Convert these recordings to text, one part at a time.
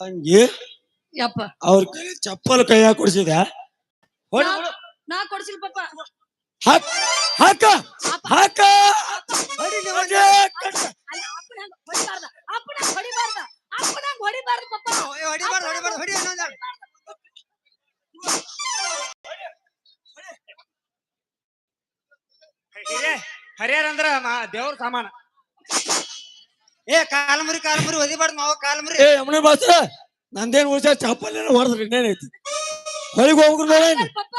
ತಂಗಿ ಯಪ್ಪ. ಅವ್ರ ಕೈ ಚಪ್ಪಲ್ ಕೈಯಾಗ ಕೊಡಿಸಿದ ನಾ ಕೊಡ್ಸಿಲ್ ಪಪ್ಪ. ಹಾಕ್ ಹಾಕ ಹಾಕ. ಹೊಡಿಲಿ, ಹೊಡಿ, ಕಟ್ಟ. ಅಲ್ಲ, ಅಪ್ಪನ ಹಂಗ್ ಹೊಡಿಬಾರ್ದ. ಅಪ್ಪನ ಹಂಗ್ ಹೊಡಿಬಾರ್ದ. ಅಪ್ಪನ ಹಂಗ್ ಹೊಡಿಬಾರ್ದು ಪಪ್ಪ. ಹೊಡಿಬಾರ್ದು ಹೊಡಿಬಾರ್ದು ಹೊಡಿ ಇನ್ನೊಂದ್ ಹರಿಯಾರ ಅಂದ್ರ ದೇವ್ರ ಸಾಮಾನ. ಏ ಕಾಲ್ಮುರಿ ಕಾಲ್ಮುರಿ ಹೊದಿಬಾರ್ದು ಮಾವ ಕಾಲ್ಮುರಿ ಏ ಯಮುನಿ ಬಾಸ ನಂದೇನ್ ಉಳಿಸ ಚಾಪಲ್ ಏನೋ ಹೊಡೆದ್ರಿ ಇನ್ನೇನೈತಿ? ಹೊರಗೆ ಹೋಗ್ರು ನೋಡೇನಿ ಪಪ್ಪ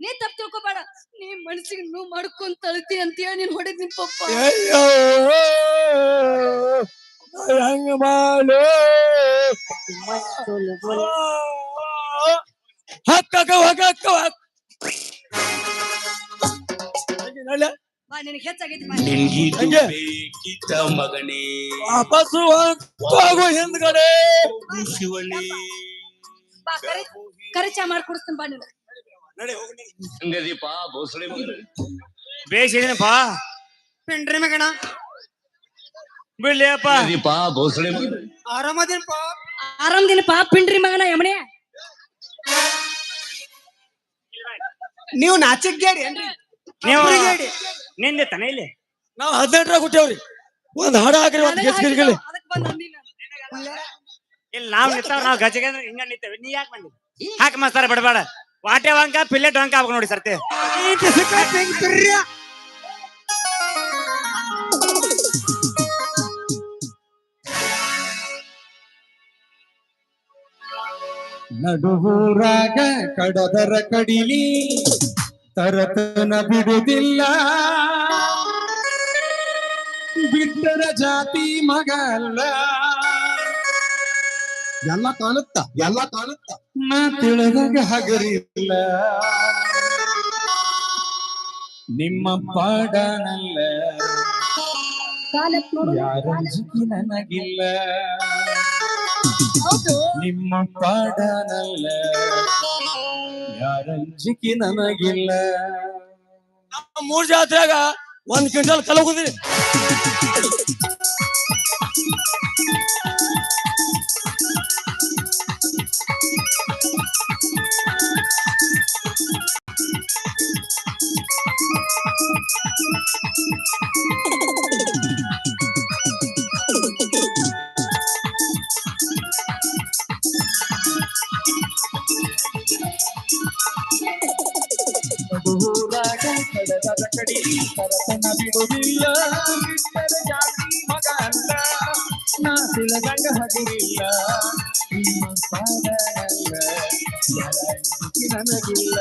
ನೀ ತಪ್ಪು ತಿಳ್ಕೊಬೇಡ. ನೀ ಮನಸ್ಸಿಗೆ ನೋವು ಮಾಡ್ಕೊಂಡ್ ತಳ್ತಿ ಅಂತೇಳಿ ನೀನ್ ನಿನ್ ಪಪ್ಪ. ಅಯ್ಯೋ ಹೆಂಗ ಮಾಡು. ಹಕ್ಕ ಹಕ್ಕ ಬಾ ನಿನಗೆ ಹೆಚ್ಚಾಗೈತಿ ಬಾ ನಿನ್ಗಿದು ಹಂಗೆ? ಬೇಕಿದ್ದ ಮಗನೇ. ವಾಪಸ್ಸು ಹೋಗು ಹಿಂದ್ಗಡೆ. ಶಿವನೇ. ಬಾ ಕರೆ ಕರೆ ಚಾ ಮಾಡಿ ಕುಡಿಸ್ತೀನಿ ಬಾ ನೀನು. ಹಂಗದೀಪ ಭೋಸಳೆ ಮಗನೇ. ಬೇಸಿದೀನಪ್ಪ ಪಿಂಡ್ರಿ ಮಗಣ. ಬಿಡ್ಲಿಯಪ್ಪ ಹಂಗದೀಪ ಭೋಸಳೆ ಮಗನೇ. ಆರಾಮದೇನಪ್ಪ ಆರಾಮದಿನ ಪಾ ಪಿಂಡ್ರಿ ಮಗನ ನೀವು ನಾಚಿಕ್ಗೇಡಿ ಏನ್ರಿ? ನೀವು. ನಿಂದೆ ತನ ಇಲ್ಲಿ? ನಾವ್ ಹದಿನೆಂಟರಾಗ ಹುಟ್ಟೇವ್ರಿ. ಒಂದ್ ಹಾಡ ಹಾಕ್ರಿ ಒಂದ್ ಅಂದಿನ ಇಲ್ಲಿ ನಾವ್ ನಿಂತಾವ ನಾವ್ ಗಜಗ ಹಿಂಗ ನಿಂತೇವೆ. ನೀ ಯಾಕೆ ಬಂದಿ ಹಾಕ ಮಸ್ತಾರ ಬಿಡಬೇಡ ವಾಟೆ ವಂಕ ಪಿಲ್ಲೆ ವಂಕ ಆಗ್ಬೇಕು ನೋಡಿ ಸರ್ತಿ. ನಡುವೂರಾಗ ಕಡದರ ಕಡಿಲಿ. ತರತನ ಬಿಡುದಿಲ್ಲ ಬಿಟ್ಟರ ಜಾತಿ ಮಗಲ್ಲ. ಎಲ್ಲ ಕಾಣುತ್ತ ಎಲ್ಲ ಕಾಣುತ್ತ. ನಾ ತಿಳಿದಾಗ ಹಗರಿಲ್ಲ. ನಿಮ್ಮ ಪಾಡನಲ್ಲ. ಯಾರ ನನಗಿಲ್ಲ. ನಿಮ್ಮ ಪಾಡನಲ್ಲ. ಯಾರಂಜಿಕೆ ನನಗಿಲ್ಲ. ಮೂರ್ ಜಾತ್ರೆಯಾಗ ಒಂದ್ ಕ್ವಿಂಟಲ್ ಕಲಗುದಿರಿ ನಿಮ್ಮ ಪಾದನಲ್ಲ ಯಾರ ಮಿತಿ ನನಗಿಲ್ಲ.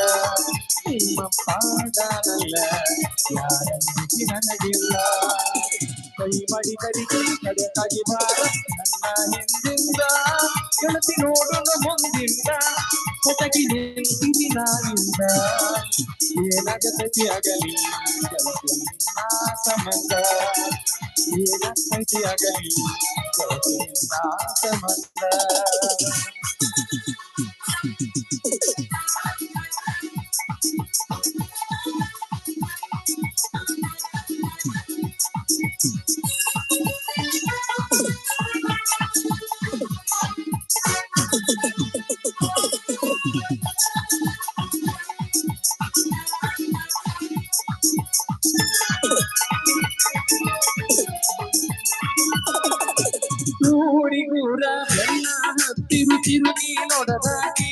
ನಿಮ್ಮ ಪಾದನಲ್ಲ ಯಾರ ಮಿತಿ ನನಗಿಲ್ಲ. ಕೈ ಮಡಿಕರಿಗೆ ಕಡೆ ತಗಿಬಾರ ನನ್ನ ಹಿಂದಿಂದ, ಗೆಳತಿ ಮುಂದಿಂದ. Essa aqui nem me na linda E na gata que a galinha Ela tem massa na frente a galinha Ela tem massa Thank you. You know, no da da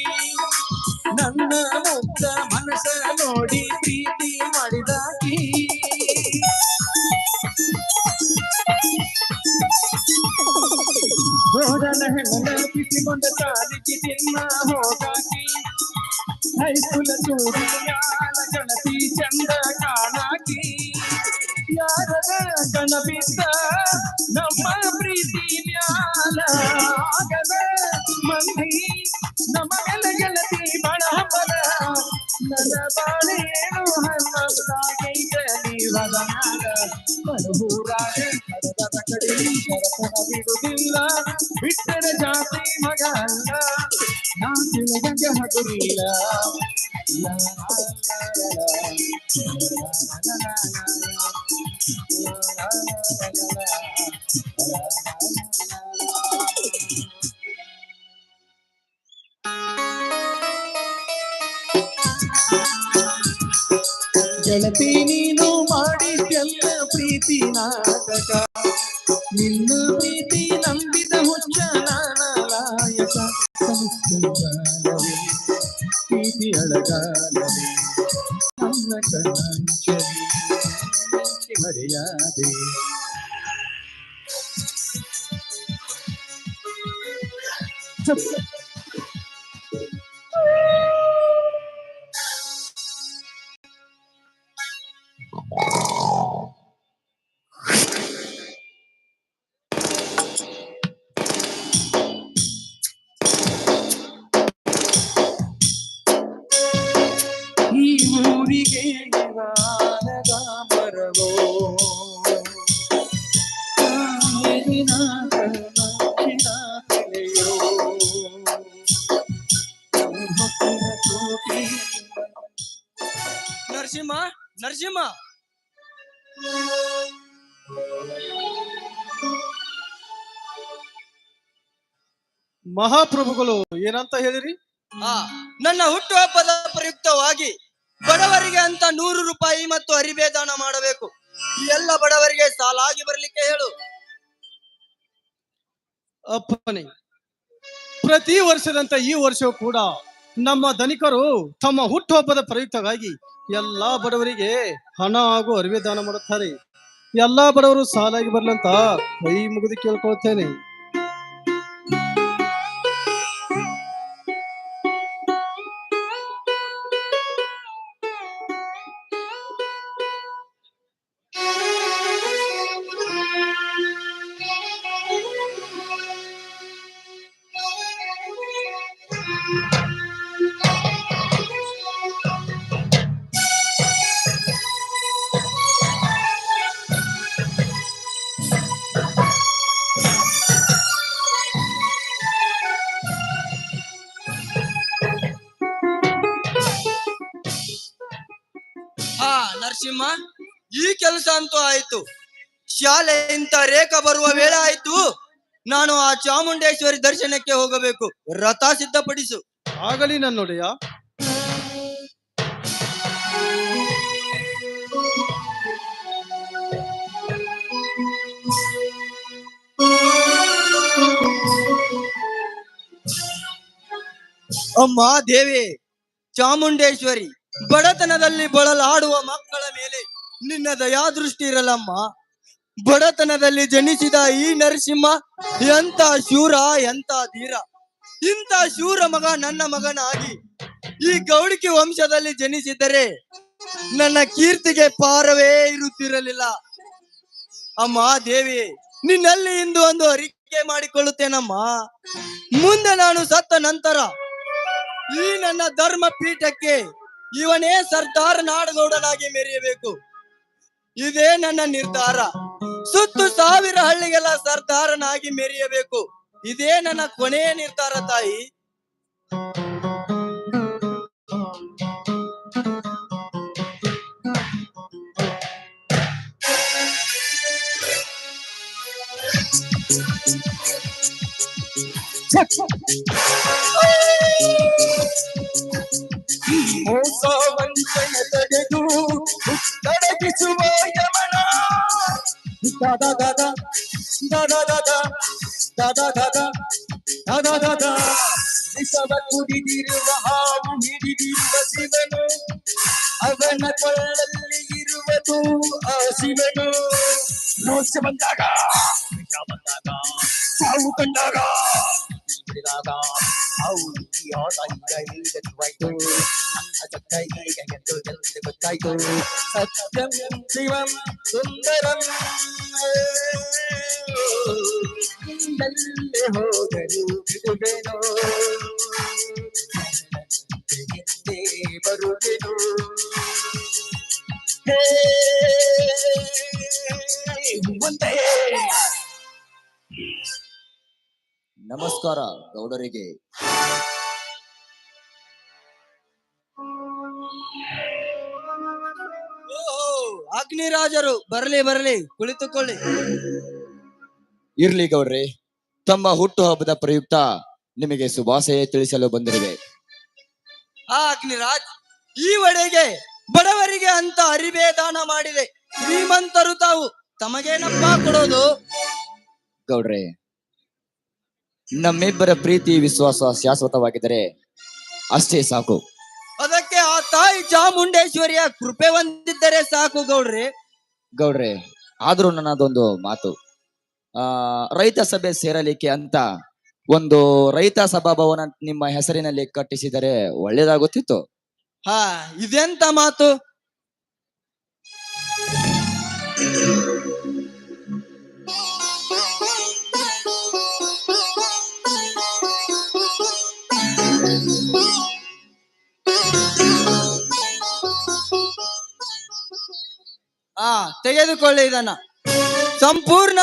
जलती ಪ್ರೀತಿ ನಾಟಕ ನಿನ್ನ ಪ್ರೀತಿ ನಂಬಿದ ಹುಚ್ಚ ನಾನಲಾಯಕ ಕನಸುಗಾಲವೇ ಪ್ರೀತಿ ಅಳಗಾಲವೇ ನನ್ನ ಕಣ್ಣಂಚಲಿ ಮರೆಯಾದೆ ಈ ಮಹಾಪ್ರಭುಗಳು ಏನಂತ ಹೇಳಿರಿ? ಆ ನನ್ನ ಹುಟ್ಟುಹಬ್ಬದ ಪ್ರಯುಕ್ತವಾಗಿ ಬಡವರಿಗೆ ಅಂತ ನೂರು ರೂಪಾಯಿ ಮತ್ತು ಅರಿವೆ ದಾನ ಮಾಡಬೇಕು. ಎಲ್ಲ ಬಡವರಿಗೆ ಸಾಲಾಗಿ ಬರಲಿಕ್ಕೆ ಹೇಳು. ಅಪ್ಪನೇ ಪ್ರತಿ ವರ್ಷದಂತ ಈ ವರ್ಷವೂ ಕೂಡ ನಮ್ಮ ಧನಿಕರು ತಮ್ಮ ಹುಟ್ಟುಹಬ್ಬದ ಪ್ರಯುಕ್ತವಾಗಿ ಎಲ್ಲಾ ಬಡವರಿಗೆ ಹಣ ಹಾಗೂ ಅರಿವೆ ದಾನ ಮಾಡುತ್ತಾರೆ. ಎಲ್ಲಾ ಬಡವರು ಸಾಲಾಗಿ ಬರ್ಲಂತ ಕೈ ಮುಗಿದು ಕೇಳ್ಕೊಳ್ತೇನೆ. ಅಂತೂ ಆಯ್ತು. ಶಾಲೆಯಿಂದ ರೇಖ ಬರುವ ವೇಳೆ ಆಯ್ತು. ನಾನು ಆ ಚಾಮುಂಡೇಶ್ವರಿ ದರ್ಶನಕ್ಕೆ ಹೋಗಬೇಕು. ರಥ ಸಿದ್ಧಪಡಿಸು. ಆಗಲಿ ನನ್ನೊಡೆಯ. ಅಮ್ಮ ದೇವಿ ಚಾಮುಂಡೇಶ್ವರಿ ಬಡತನದಲ್ಲಿ ಬಳಲಾಡುವ ಮಕ್ಕಳ ಮೇಲೆ ನಿನ್ನ ದಯಾದೃಷ್ಟಿ ಇರಲಮ್ಮ. ಬಡತನದಲ್ಲಿ ಜನಿಸಿದ ಈ ನರಸಿಂಹ ಎಂತ ಶೂರ ಎಂತ ಧೀರ. ಇಂಥ ಶೂರ ಮಗ ನನ್ನ ಮಗನಾಗಿ ಈ ಗೌಡಿಕೆ ವಂಶದಲ್ಲಿ ಜನಿಸಿದರೆ ನನ್ನ ಕೀರ್ತಿಗೆ ಪಾರವೇ ಇರುತ್ತಿರಲಿಲ್ಲ. ಅಮ್ಮ ದೇವಿ, ನಿನ್ನಲ್ಲಿ ಇಂದು ಒಂದು ಅರಿಕೆ ಮಾಡಿಕೊಳ್ಳುತ್ತೇನಮ್ಮ. ಮುಂದೆ ನಾನು ಸತ್ತ ನಂತರ ಈ ನನ್ನ ಧರ್ಮ ಪೀಠಕ್ಕೆ ಇವನೇ ಸರ್ದಾರ್ ನಾಡಗೌಡನಾಗಿ ಮೆರೆಯಬೇಕು. ಇದೇ ನನ್ನ ನಿರ್ಧಾರ. ಸುತ್ತು ಸಾವಿರ ಹಳ್ಳಿಗೆಲ್ಲ ಸರ್ದಾರನಾಗಿ ಮೆರೆಯಬೇಕು. ಇದೇ ನನ್ನ ಕೊನೆಯ ನಿರ್ಧಾರ ತಾಯಿ. ದದ ದದ ದದ ದದ ದದ ದದ ದದ ದದ ವಿಷವ ಕುಡಿದಿರುವ ಹಾವು ಹಿಡಿದಿರುವ ಶಿವನು ಅವನ ಕೊಳ್ಳಲ್ಲಿ ಇರುವುದು ಆ ಶಿವನು ಮೋಸ ಬಂದಾಗ ವಿಷ ಬಂದಾಗ ಸಾವು ಕಂಡಾಗ laka auriya tangai vetrai அசத்தை கத்தாய்க்கு சத்தம் ನಮಸ್ಕಾರ ಗೌಡರಿಗೆ. ಅಗ್ನಿರಾಜರು ಬರಲಿ ಬರಲಿ ಕುಳಿತುಕೊಳ್ಳಿ. ಇರ್ಲಿ ಗೌಡ್ರಿ ತಮ್ಮ ಹುಟ್ಟುಹಬ್ಬದ ಪ್ರಯುಕ್ತ ನಿಮಗೆ ಶುಭಾಶಯ ತಿಳಿಸಲು ಬಂದಿರುವೆ. ಆ ಅಗ್ನಿರಾಜ್ ಈ ವಡೆಗೆ ಬಡವರಿಗೆ ಅಂತ ಅರಿವೇ ದಾನ ಮಾಡಿದೆ ಶ್ರೀಮಂತರು ತಾವು ತಮಗೇನಪ್ಪ ಕೊಡೋದು? ಗೌಡ್ರೆ ನಮ್ಮಿಬ್ಬರ ಪ್ರೀತಿ ವಿಶ್ವಾಸ ಶಾಶ್ವತವಾಗಿದ್ದರೆ ಅಷ್ಟೇ ಸಾಕು. ಅದಕ್ಕೆ ಆ ತಾಯಿ ಚಾಮುಂಡೇಶ್ವರಿಯ ಕೃಪೆ ಹೊಂದಿದ್ದರೆ ಸಾಕು ಗೌಡ್ರಿ. ಗೌಡ್ರೆ ಆದ್ರೂ ನನ್ನದೊಂದು ಮಾತು. ಆ ರೈತ ಸಭೆ ಸೇರಲಿಕ್ಕೆ ಅಂತ ಒಂದು ರೈತ ಸಭಾಭವನ ನಿಮ್ಮ ಹೆಸರಿನಲ್ಲಿ ಕಟ್ಟಿಸಿದರೆ ಒಳ್ಳೇದಾಗುತ್ತಿತ್ತು. ಹಾ ಇದೆಂತ ಮಾತು? ಹಾ ತೆಗೆದುಕೊಳ್ಳಿ ಇದನ್ನ. ಸಂಪೂರ್ಣ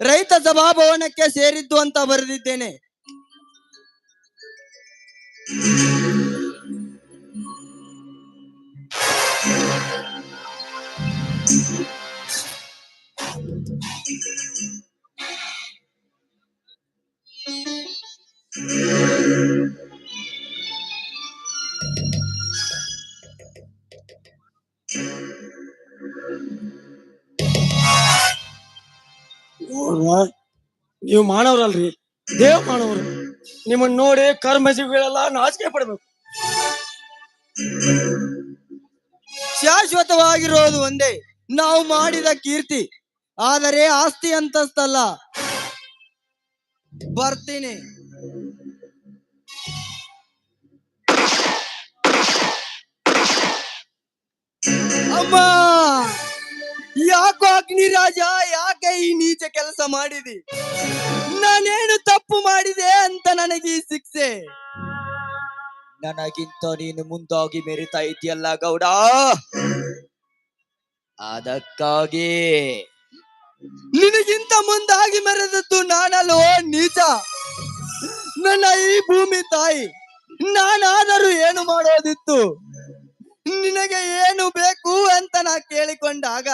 ರೈತ ಸಭಾಭವನಕ್ಕೆ ಸೇರಿದ್ದು ಅಂತ ಬರೆದಿದ್ದೇನೆ. ನೀವು ಮಾನವರಲ್ರಿ, ದೇವ್ ಮಾನವರು. ನಿಮ್ಮನ್ನ ನೋಡಿ ಕರ್ಮಜೀವಿಗಳೆಲ್ಲ ನಾಚಿಕೆ ಪಡ್ಬೇಕು. ಶಾಶ್ವತವಾಗಿರೋದು ಒಂದೇ, ನಾವು ಮಾಡಿದ ಕೀರ್ತಿ. ಆದರೆ ಆಸ್ತಿ ಅಂತಸ್ತಲ್ಲ. ಬರ್ತೀನಿ. ಅಮ್ಮ ಯಾಕೋ ಅಗ್ನಿರಾಜ ಯಾಕೆ ಈ ನೀಚ ಕೆಲಸ ಮಾಡಿದಿ? ನಾನೇನು ತಪ್ಪು ಮಾಡಿದೆ ಅಂತ ನನಗೆ ಈ ಶಿಕ್ಷೆ? ನನಗಿಂತ ನೀನು ಮುಂದಾಗಿ ಮೆರಿತಾ ಇದೆಯಲ್ಲ ಗೌಡ. ಅದಕ್ಕಾಗಿ ನಿನಗಿಂತ ಮುಂದಾಗಿ ಮೆರೆದದ್ದು ನಾನಲ್ವೋ ನೀಚ? ನನ್ನ ಈ ಭೂಮಿ ತಾಯಿ, ನಾನಾದರೂ ಏನು ಮಾಡೋದಿತ್ತು? ನಿನಗೆ ಏನು ಬೇಕು ಅಂತ ನಾ ಕೇಳಿಕೊಂಡಾಗ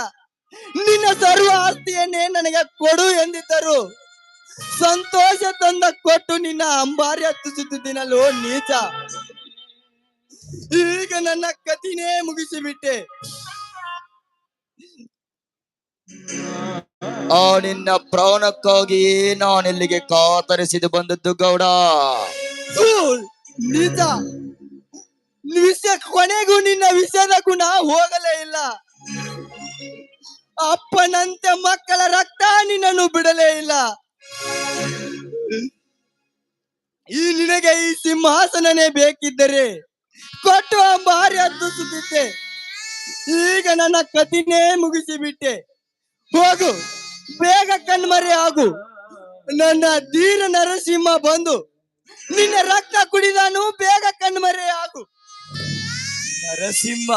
ನಿನ್ನ ಸರ್ವ ಆಸ್ತಿಯನ್ನೇ ನನಗೆ ಕೊಡು ಎಂದಿದ್ದರು. ಸಂತೋಷ ತಂದ ಕೊಟ್ಟು ನಿನ್ನ ಅಂಬಾರಿ ಹತ್ತಿಸುತ್ತಿದ್ದೀನಲ್ಲೋ ನೀಚ. ಈಗ ನನ್ನ ಕತಿನೇ ಮುಗಿಸಿಬಿಟ್ಟೆ. ಆ ನಿನ್ನ ಪ್ರಾಣಕ್ಕಾಗಿ ನಾನಿಲ್ಲಿಗೆ ಕಾತರಿಸಿದು ಬಂದದ್ದು ಗೌಡ. ನೀಚ! ವಿಷ ಕೊನೆಗೂ ನಿನ್ನ ವಿಷದ ಗುಣ ಹೋಗಲೇ ಇಲ್ಲ. ಅಪ್ಪನಂತೆ ಮಕ್ಕಳ ರಕ್ತ ನಿನ್ನನ್ನು ಬಿಡಲೇ ಇಲ್ಲ. ಈ ನಿನಗೆ ಈ ಸಿಂಹಾಸನನೇ ಬೇಕಿದ್ದರೆ ಕೊಟ್ಟು ಭಾರಿ ಹತ್ತಿಸುತ್ತಿದ್ದೆ ಈಗ ನನ್ನ ಕತಿನೇ ಮುಗಿಸಿಬಿಟ್ಟೆ. ಹೋಗು, ಬೇಗ ಕಣ್ಮರೆ ಆಗು. ನನ್ನ ಧೀರ ನರಸಿಂಹ ಬಂದು ನಿನ್ನ ರಕ್ತ ಕುಡಿದಾನು ಬೇಗ ಕಣ್ಮರೆ ಆಗು. ನರಸಿಂಹ!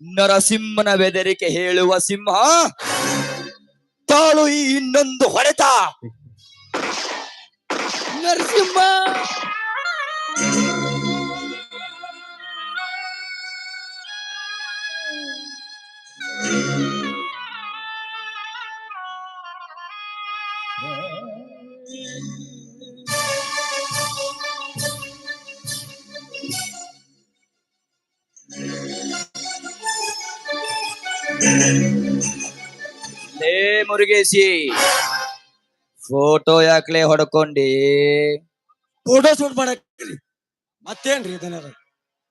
ನರಸಿಂಹನ ಬೆದರಿಕೆ ಹೇಳುವ ಸಿಂಹ ತಾಳು ಈ ಇನ್ನೊಂದು ಹೊಡೆತ. ನರಸಿಂಹ! ಲೇ ಮುರುಗೇಶಿ. ಫೋಟೋ ಯಾಕ್ಲೆ ಹೊಡ್ಕೊಂಡಿ? ಫೋಟೋ ಶೂಟ್ ಮಾಡಕ್ರಿ. ಮತ್ತೇನ್ರಿ ಇದನ್ನ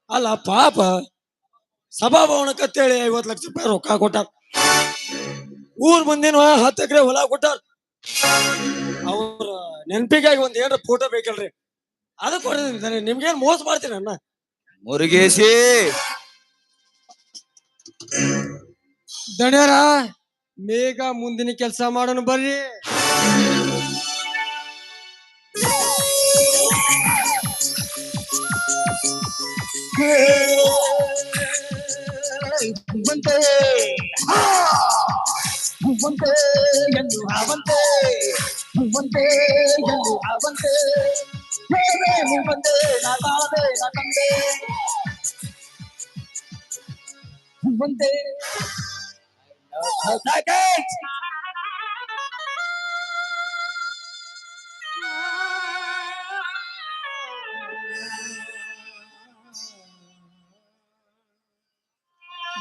ಅಲ್ಲ ಪಾಪ ಸಭಾಭವನಕ್ಕಂತೇಳಿ ಐವತ್ ಲಕ್ಷ ರೂಪಾಯಿ ರೊಕ್ಕ ಕೊಟ್ಟಾರ. ಊರ್ ಮುಂದಿನ ಹತ್ತು ಎಕರೆ ಹೊಲ ಕೊಟ್ಟಾರ. ಅವ್ರ ನೆನ್ಪಿಗಾಗಿ ಒಂದ್ ಏನ್ರ ಫೋಟೋ ಬೇಕಲ್ರಿ. ಅದಕ್ಕೆ ಹೊಡೆದಿದ್ದಾನೆ ನಿಮ್ಗೇನ್ ಮೋಸ ಮಾಡ್ತೀನಿ ಅಣ್ಣ? ಮುರುಗೇಶಿ. ದಣ್ಯರ ಮೇಘ ಮುಂದಿನ ಕೆಲಸ ಮಾಡೋಣ ಬರ್ರಿ ಬಂತೆ ಬಂತೆ ಎಂದು ಅವಂತೆ ಬಂತೆ ಎಂದು ಅವಂತೆ ಬಂದೆ ನಾ ತಾಳದೆ ನಾ ತಂದೆ ಬಂದೆ Second.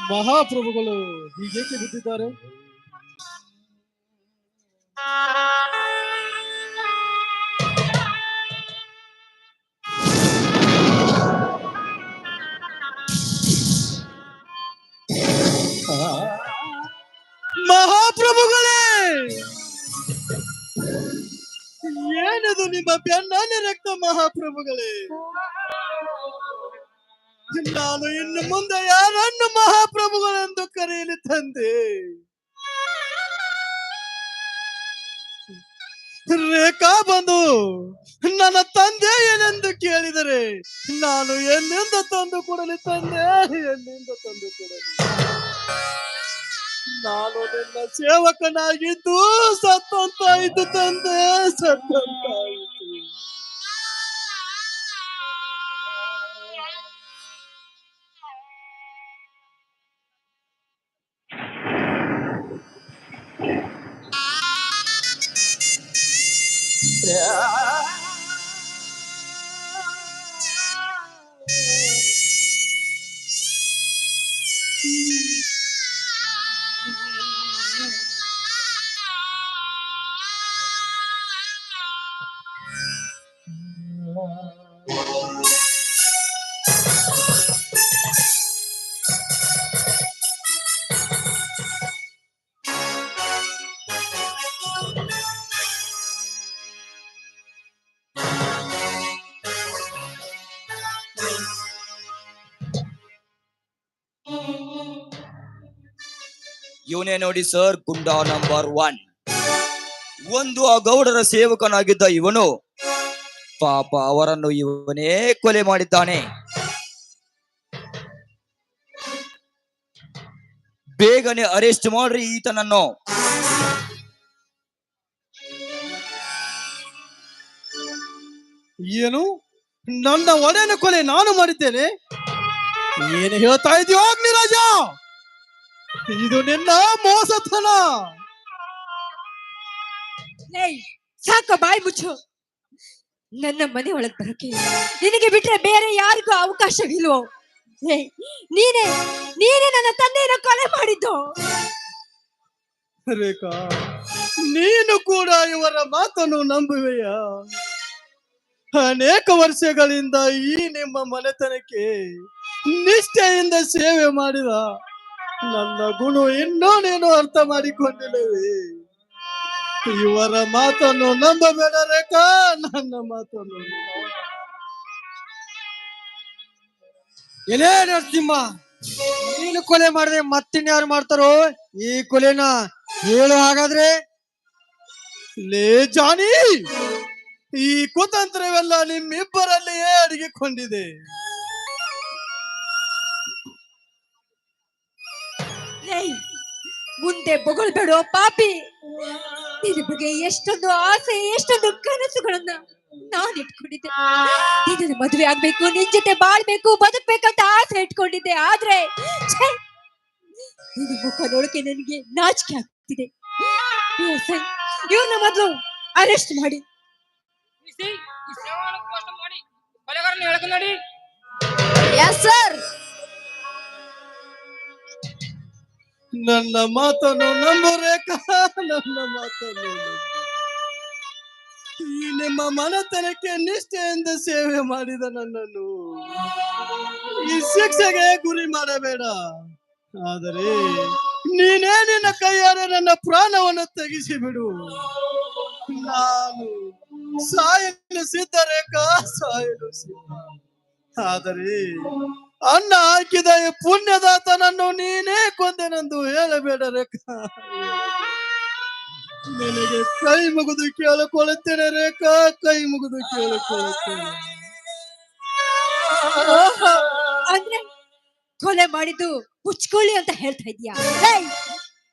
ಮಹಾಪ್ರಭುಗಳು ಹೀಗೇಕೆ ಬಿದ್ದಿದ್ದಾರೆ Ah. ಮಹಾಪ್ರಭುಗಳೇ ಏನದು ನಿಮ್ಮ ಬೆನ್ನಾನ ರಕ್ತ ಮಹಾಪ್ರಭುಗಳೇ? ನಾನು ಇನ್ನು ಮುಂದೆ ಯಾರನ್ನು ಮಹಾಪ್ರಭುಗಳೆಂದು ಕರೆಯಲಿ ತಂದೆ? ರೇಖಾ ಬಂದು ನನ್ನ ತಂದೆ ಏನೆಂದು ಕೇಳಿದರೆ ನಾನು ಎಲ್ಲಿಂದ ತಂದು ಕೊಡಲಿ ತಂದೆ? ಎಲ್ಲಿಂದ ತಂದು ಕೊಡಲಿ? ನಾನು ನಿನ್ನ ಸೇವಕನಾಗಿದ್ದು ಸತ್ತಂತಾಯಿತು ತಂದೆ ಸತ್ತಂತಾಯಿತು. ಇವನೇ ನೋಡಿ ಸರ್ ಗುಂಡಾ ನಂಬರ್ ಒನ್. ಒಂದು ಆ ಗೌಡರ ಸೇವಕನಾಗಿದ್ದ ಇವನು ಪಾಪ ಅವರನ್ನು ಇವನೇ ಕೊಲೆ ಮಾಡಿದ್ದಾನೆ. ಬೇಗನೆ ಅರೆಸ್ಟ್ ಮಾಡ್ರಿ ಈತನನ್ನು. ಏನು? ನನ್ನ ಒಡೆಯನ ಕೊಲೆ ನಾನು ಮಾಡಿದ್ದೇನೆ? ಏನು ಹೇಳ್ತಾ ಇದೆಯೋ ಅಗ್ನಿರಾಜ ಇದು ನಿನ್ನ ಮೋಸತನ. ಸಾಕು ಸಾಕ ಬಾಯ್ ಮುಚ್ಚು. ನನ್ನ ಮನೆ ಒಳಗ್ ಬರೋಕೆ ನಿನಗೆ ಬಿಟ್ರೆ ಬೇರೆ ಯಾರಿಗೂ ಅವಕಾಶವಿಲ್ವೋ? ನೀನೇ ನೀನೇ ನನ್ನ ತಂದೆಯನ್ನ ಕೊಲೆ ಮಾಡಿದ್ದು. ರೇಖಾ ನೀನು ಕೂಡ ಇವರ ಮಾತನ್ನು ನಂಬುವೆಯ? ಅನೇಕ ವರ್ಷಗಳಿಂದ ಈ ನಿಮ್ಮ ಮನೆತನಕ್ಕೆ ನಿಷ್ಠೆಯಿಂದ ಸೇವೆ ಮಾಡಿದ ನನ್ನ ಗುಣ ಇನ್ನೂ ನೀನು ಅರ್ಥ ಮಾಡಿಕೊಂಡಿಲ್ಲವೇ? ಇವರ ಮಾತನ್ನು ನಂಬಬೇಡ ರೇಖಾ ನನ್ನ ಮಾತನ್ನು. ಎಲೇ ನರಸಿಂಹ, ನೀನು ಕೊಲೆ ಮಾಡಿದ್ರೆ ಮತ್ತಿನ್ಯಾರು ಮಾಡ್ತಾರೋ? ಈ ಕೊಲೆನ ಹೇಳು ಹಾಗಾದ್ರೆ. ಲೇ ಜಾನಿ, ಈ ಕುತಂತ್ರವೆಲ್ಲ ನಿಮ್ಮಿಬ್ಬರಲ್ಲಿಯೇ ಅಡಗಿಕೊಂಡಿದೆ. ಏಯ್ ಮುಂದೆ ಬೊಗಳ್ಬೇಡೋ ಪಾಪಿ. ನಿನ್ನ ಬಗ್ಗೆ ಎಷ್ಟೊಂದು ಆಸೆ ಎಷ್ಟೊಂದು ಕನಸುಗಳನ್ನ ನಾನು ಇಟ್ಕೊಂಡಿದ್ದೆ. ನಿನ್ನ ಮದುವೆ ಆಗ್ಬೇಕು ನಿನ್ ಜೊತೆ ಬಾಳ್ಬೇಕು ಬದುಕ್ಬೇಕಂತ ಆಸೆ ಇಟ್ಕೊಂಡಿದ್ದೆ. ಆದ್ರೆ ನಿನ್ನ ಮುಖ ನೋಡಕ್ಕೆ ನನಗೆ ನಾಚಿಕೆ ಆಗ್ತಿದೆ. ಇವ್ರನ್ನ ಮೊದಲು ಅರೆಸ್ಟ್ ಮಾಡಿ. ಎಸ್ ಸರ್ ನನ್ನ ಮಾತನ್ನು ನಂಬು ರೇಖಾ, ನನ್ನ ಮಾತನ್ನು ನಂಬು. ಈ ನಿಮ್ಮ ಮನೆತನಕ್ಕೆ ನಿಷ್ಠೆಯಿಂದ ಸೇವೆ ಮಾಡಿದ ನನ್ನನ್ನು ಈ ಶಿಕ್ಷೆಗೆ ಗುರಿ ಮಾಡಬೇಡ. ಆದರೆ ನೀನೇ ನಿನ್ನ ಕೈಯಾರೆ ನನ್ನ ಪ್ರಾಣವನ್ನು ತೆಗಿಸಿ ಬಿಡು ನಾನು ಸಾಯಲು ಸಿದ್ಧ ರೇಖಾ, ಸಾಯಲು ಸಿದ್ಧ. ಆದರೆ ಅನ್ನ ಹಾಕಿದ ಪುಣ್ಯದಾತನನ್ನು ನೀನೇ ಕೊಂದೆನೆಂದು ಹೇಳಬೇಡ ರೇಖಾ ನಿನಗೆ ಕೈ ಮುಗಿದು ಕೇಳಿಕೊಳ್ಳುತ್ತೇನೆ ರೇಖಾ ಕೈ ಮುಗಿದು ಕೇಳಿಕೊಳ್ಳುತ್ತೇನೆ. ಅಂದ್ರೆ ಕೊಲೆ ಮಾಡಿದ್ದು ಹುಚ್ಕೊಳ್ಳಿ ಅಂತ ಹೇಳ್ತಾ ಇದ್ಯಾ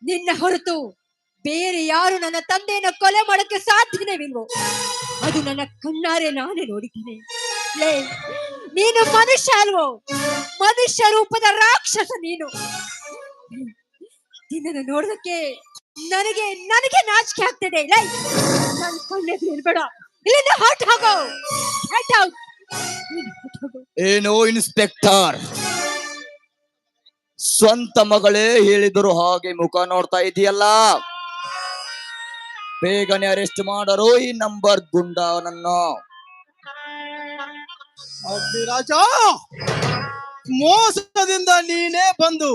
ನಿನ್ನ ಹೊರತು ಬೇರೆ ಯಾರು ನನ್ನ ತಂದೆಯನ್ನ ಕೊಲೆ ಮಾಡಕ್ಕೆ ಸಾಧ್ಯನೇವಿಲ್ವೋ ಅದು ನನ್ನ ಕಣ್ಣಾರೆ ನಾನೇ ನೋಡಿದ್ದೇನೆ. ನೀನು ಮನುಷ್ಯ ಅಲ್ವೋ? ಮನುಷ್ಯ ರೂಪದ ರಾಕ್ಷಸ ನೀನು. ನಿನ್ನನ್ನು ನೋಡೋದಕ್ಕೆ ನನಗೆ ನನಗೆ ನಾಚಿಕೆ ಆಗ್ತದೆ. ಲೈ ನನ್ನ ಕಣ್ಣೆದುರು ಇರ್ಬೇಡ. ಇಲ್ಲಿಂದ ಹೊರಟು ಹೋಗೋ. ಔಟ್ ಏನೋ ಇನ್ಸ್ಪೆಕ್ಟರ್. ಸ್ವಂತ ಮಗಳೇ ಹೇಳಿದರು ಹಾಗೆ ಮುಖ ನೋಡ್ತಾ ಇದೆಯಲ್ಲ? ಬೇಗನೆ ಅರೆಸ್ಟ್ ಮಾಡರು ಈ ನಂಬರ್ ಗುಂಡವನನ್ನು. ಅಗ್ನಿರಾಜ ಮೋಸದಿಂದ ನೀನೇ ಬಂದು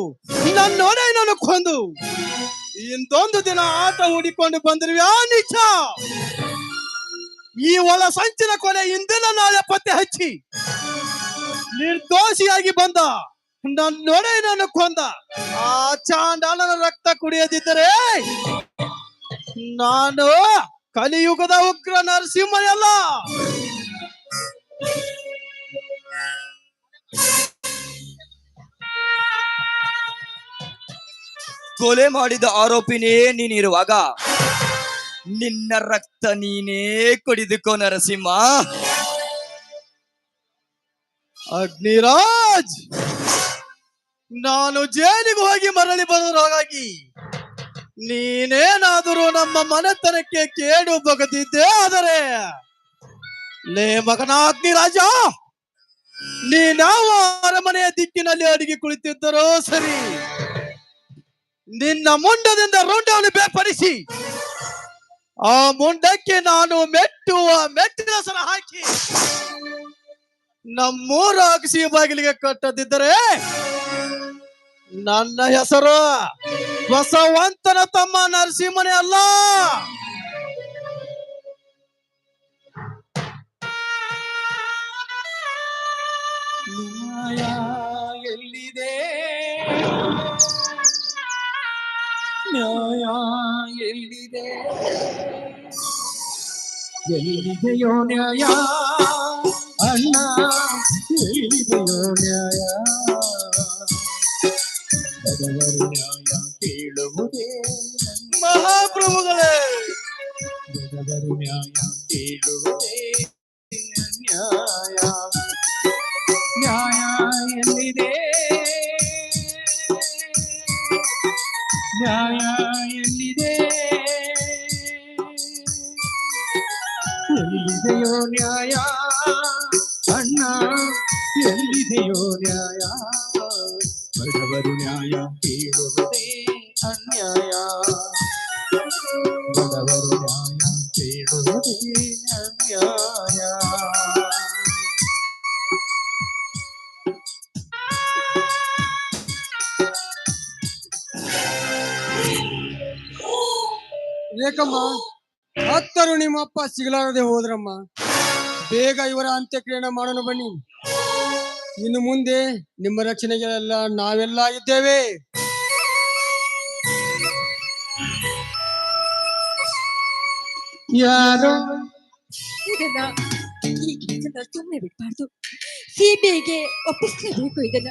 ನನ್ನೊಡೆ ನನ್ನ ಕೊಂದು ಇಂದೊಂದು ದಿನ ಆಟ ಹೂಡಿಕೊಂಡು ಬಂದಿರುವ್ಯಾ ನಿಜ. ಈ ಒಳ ಸಂಚಿನ ಕೊನೆ ಇಂದಿನ ನಾಳೆ ಪತ್ತೆ ಹಚ್ಚಿ. ನಿರ್ದೋಷಿಯಾಗಿ ಬಂದ ನನ್ನೊಡೆ ನನ್ನ ಕೊಂದ ಆ ಚಾಂಡಾಲನ ರಕ್ತ ಕುಡಿಯದಿದ್ದರೆ ನಾನು ಕಲಿಯುಗದ ಉಗ್ರ ನರಸಿಂಹನಲ್ಲ. ಕೊಲೆ ಮಾಡಿದ ಆರೋಪಿನೇ ನೀನಿರುವಾಗ ನಿನ್ನ ರಕ್ತ ನೀನೇ ಕುಡಿದುಕೋ ನರಸಿಂಹ. ಅಗ್ನಿರಾಜ್, ನಾನು ಜೈಲಿಗೆ ಹೋಗಿ ಮರಳಿ ಬರೋರಾಗಿ ನೀನೇನಾದರೂ ನಮ್ಮ ಮನೆತನಕ್ಕೆ ಕೇಡು ಬಗದಿದ್ದೆ ಆದರೆ ಲೇ ಮಗನ ಅಗ್ನಿರಾಜ ನೀನಾವ ಅರಮನೆಯ ದಿಕ್ಕಿನಲ್ಲಿ ಅಡಿಗೆ ಕುಳಿತಿದ್ದರೋ ಸರಿ. ನಿನ್ನ ಮುಂಡದಿಂದ ರುಂಡವನ್ನು ಬೇರ್ಪಡಿಸಿ. ಆ ಮುಂಡಕ್ಕೆ ನಾನು ಮೆಟ್ಟುವ ಮೆಟ್ಟಿನ ಹಾಕಿ. ನಮ್ಮೂರ ಅಗಸಿ ಬಾಗಿಲಿಗೆ ಕಟ್ಟದಿದ್ದರೆ ನನ್ನ ಹೆಸರು ಬಸವಂತನ ತಮ್ಮ ನರಸಿಂಹನೇ ಅಲ್ಲ. ಎಲ್ಲಿದೆ ಎಲ್ಲಿದೆಯೋ ನ್ಯಾಯ ಅಣ್ಣ ಎಲ್ಲಿದೆಯೋ ನ್ಯಾಯ ಬಡವರು ನ್ಯಾಯ ಕೇಳುವುದೇ ಮಹಾಪ್ರಭುಗಳೇ ಬಡವರು ನ್ಯಾಯ ಕೇಳುವುದೇ ನ್ಯಾಯ ಎಲ್ಲಿದೆಯೋ ನ್ಯಾಯ ಅಣ್ಣ ಎಲ್ಲಿದೆಯೋ ನ್ಯಾಯ ಬಡವರು ನ್ಯಾಯ ಕೇಳುವುದೇ ಅನ್ಯಾಯ ಬಡವರು ನ್ಯಾಯ ಕೇಳುವುದೇ ಅನ್ಯಾಯ ಏಕಮ್ಮ ಹತ್ತರು ನಿಮ್ಮ ಅಪ್ಪ ಸಿಗಲಾರದೆ ಹೋದ್ರಮ್ಮ. ಬೇಗ ಇವರ ಅಂತ್ಯಕ್ರಿಯೆ ಮಾಡೋಣ ಬನ್ನಿ. ಇನ್ನು ಮುಂದೆ ನಿಮ್ಮ ರಕ್ಷಣೆಗೆಲ್ಲ ನಾವೆಲ್ಲ ಇದ್ದೇವೆ. ಯಾರೋ? ಸುಮ್ಮನೆ ಬಿಡ್ಬಾರ್ದು. ಒಪ್ಪಿಸ್ಲೇಬೇಕು ಇದನ್ನ.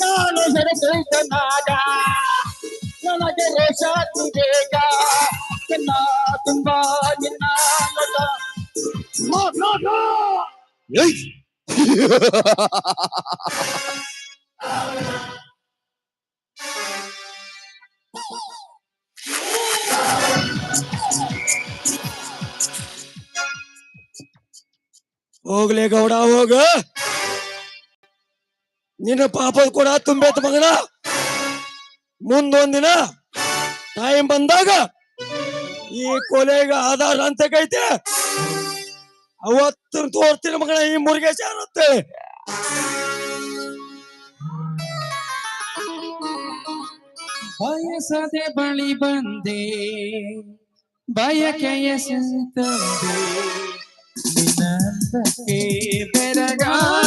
ನಾನು ಸೆರೆತೊಯ್ದ ನಾಡ ನನಗೆ ರೋಷ ಬೇಗ ನನ್ನ ತುಂಬಾ ನಿನ್ನ ನೋಟ ಹೋಗ್ಲೇ ಗೌಡ, ಹೋಗ. ನಿನ್ನ ಪಾಪದ ಕೂಡ ತುಂಬೇತ ಮಗನ. ಮುಂದೊಂದಿನ ಟೈಮ್ ಬಂದಾಗ ಈ ಕೊಲೆಗ ಆಧಾರ ಅಂತ ಕೈತೆ. ಅವತ್ತು ತೋರ್ತೀನಿ ಮಗನ ಈ ಮುರುಗೇಶ ಅನ್ನತ್ತೆ. ಬಯಸದೆ ಬಳಿ ಬಂದೆ, ಬಯಕೆಯ ತಂದೆ ನಿನ್ನಂದಕ್ಕೆ ಬೆರಗಾದೆ